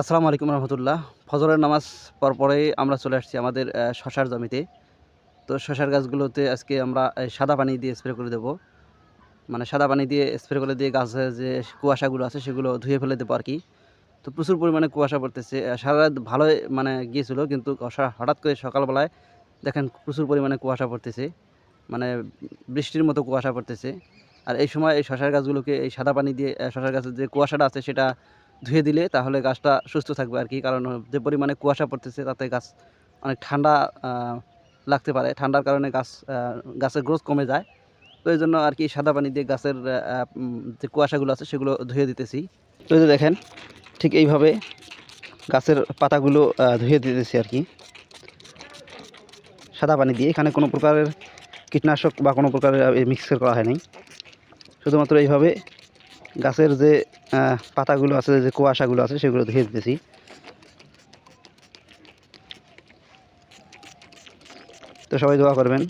আসসালামু আলাইকুম রহমতুল্লাহ। ফজরের নামাজ পর পরেই আমরা চলে আসছি আমাদের শশার জমিতে। তো শশার গাছগুলোতে আজকে আমরা সাদা পানি দিয়ে স্প্রে করে দেবো। মানে সাদা পানি দিয়ে স্প্রে করে দিয়ে গাছের যে কুয়াশাগুলো আছে সেগুলো ধুয়ে ফেলে দেবো আর কি। তো প্রচুর পরিমাণে কুয়াশা পড়তেছে। সারা রাত ভালোই মানে গিয়েছিল, কিন্তু হঠাৎ করে সকালবেলায় দেখেন প্রচুর পরিমাণে কুয়াশা পড়তেছে। মানে বৃষ্টির মতো কুয়াশা পড়তেছে। আর এই সময় এই শশার গাছগুলোকে এই সাদা পানি দিয়ে শশার গাছের যে কুয়াশাটা আছে সেটা ধুয়ে দিলে তাহলে গাছটা সুস্থ থাকবে আর কি। কারণ যে পরিমাণে কুয়াশা পড়তেছে, তাতে গাছ অনেক ঠান্ডা লাগতে পারে। ঠান্ডার কারণে গাছ গাছের গ্রোথ কমে যায়। তো এই জন্য আর কি সাদা পানি দিয়ে গাছের যে কুয়াশাগুলো আছে, সেগুলো ধুয়ে দিতেছি। তো যে দেখেন, ঠিক এইভাবে গাছের পাতাগুলো ধুয়ে দিতেছি আর কি। সাদা পানি দিয়ে এখানে কোনো প্রকারের কীটনাশক বা কোনো প্রকারের মিক্সার করা হয়নি শুধুমাত্র এইভাবে গাছের যে পাতাগুলো আছে যে কুয়াশাগুলো আছে সেগুলো ধুয়ে দিতেছি। তো সবাই দোয়া করবেন।